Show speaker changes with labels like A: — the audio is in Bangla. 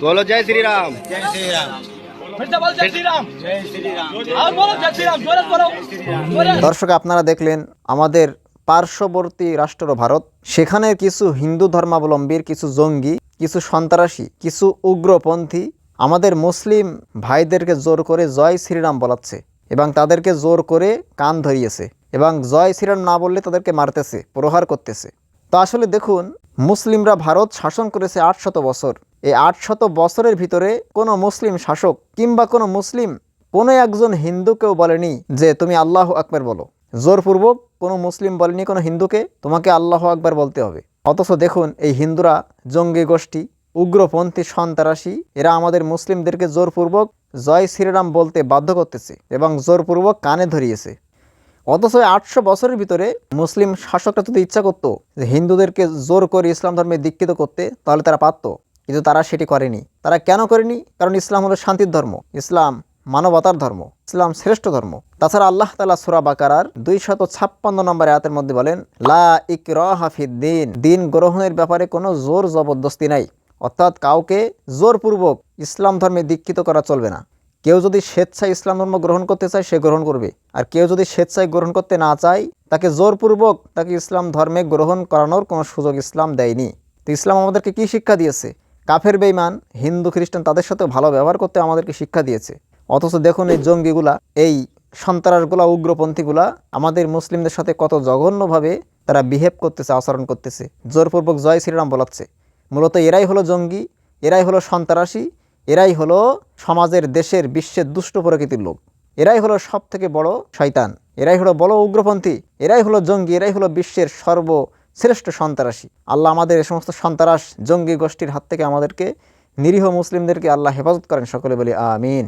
A: बोलो जय श्री राम
B: फिर से बोल जय श्री राम जय श्री राम और बोलो जय श्री राम जोरे से बोलो जोरे
C: দর্শক আপনারা দেখলেন আমাদের পার্শ্ববর্তী রাষ্ট্র ভারত সেখানে কিছু হিন্দু ধর্মাবলম্বীর কিছু জঙ্গি কিছু সন্ত্রাসী কিছু উগ্রপন্থী আমাদের মুসলিম ভাইদেরকে জোর করে জয় শ্রীরাম বলাচ্ছে এবং তাদেরকে জোর করে কান ধরিয়েছে এবং জয় শ্রীরাম না বললে তাদেরকে মারতেছে প্রহার করতেছে তো আসলে দেখুন মুসলিমরা ভারত শাসন করেছে আটশত বছর। এই আটশত বছরের ভিতরে কোনো মুসলিম শাসক কিংবা কোনো মুসলিম কোনো একজন হিন্দুকেও বলেনি যে তুমি আল্লাহ আকবার বলো। জোরপূর্বক কোনো মুসলিম বলেনি কোনো হিন্দুকে, তোমাকে আল্লাহ আকবার বলতে হবে। অথচ দেখুন, এই হিন্দুরা জঙ্গি গোষ্ঠী, উগ্রপন্থী সন্ত্রাসী, এরা আমাদের মুসলিমদেরকে জোরপূর্বক জয় শ্রীরাম বলতে বাধ্য করতেছে এবং জোরপূর্বক কানে ধরিয়েছে। অথচ আটশো বছরের ভিতরে মুসলিম শাসকরা যদি ইচ্ছা করতো যে হিন্দুদেরকে জোর করে ইসলাম ধর্মে দীক্ষিত করতে, তাহলে তারা পারতো। কিন্তু তারা সেটি করেনি। তারা কেন করেনি? কারণ ইসলাম হলো শান্তির ধর্ম। ইসলাম মানবতার ধর্ম। ইসলাম শ্রেষ্ঠ ধর্ম। তাছাড়া আল্লাহ তালা সুরা বাকারার দুই শত ছাপ্পান্ন নম্বর আয়াতের মধ্যে বলেন, লা ইকরাহাফিদ দিন। দিন গ্রহণের ব্যাপারে কোনো জোর জবরদস্তি নাই। অর্থাৎ কাউকে জোরপূর্বক ইসলাম ধর্মে দীক্ষিত করা চলবে না। কেউ যদি স্বেচ্ছায় ইসলাম ধর্ম গ্রহণ করতে চায়, সে গ্রহণ করবে। আর কেউ যদি স্বেচ্ছায় গ্রহণ করতে না চায়, তাকে জোরপূর্বক তাকে ইসলাম ধর্মে গ্রহণ করানোর কোনো সুযোগ ইসলাম দেয়নি। তো ইসলাম আমাদেরকে কি শিক্ষা দিয়েছে? কাফের বেইমান হিন্দু, খ্রিস্টান, তাদের সাথে ভালো ব্যবহার করতে আমাদেরকে শিক্ষা দিয়েছে। অথচ দেখুন এই জঙ্গিগুলা, এই সন্ত্রাসগুলা, উগ্রপন্থীগুলা, আমাদের মুসলিমদের সাথে কত জঘন্যভাবে তারা বিহেভ করতেছে, আচরণ করতেছে। জোরপূর্বক জয় শ্রীরাম বলাচ্ছে। মূলত এরাই হলো জঙ্গি, এরাই হলো সন্ত্রাসী এরাই হলো সমাজের দেশের বিশ্বের দুষ্ট প্রকৃতির লোক। এরাই হলো সব থেকে বড় শয়তান। এরাই হলো বড় উগ্রপন্থী। এরাই হলো জঙ্গি। এরাই হলো বিশ্বের সর্বশ্রেষ্ঠ সন্ত্রাসী। আল্লাহ আমাদের এই সমস্ত সন্ত্রাস, জঙ্গি গোষ্ঠীর হাত থেকে আমাদেরকে, নিরীহ মুসলিমদেরকে আল্লাহ হেফাজত করেন সকলে বলি, আমিন।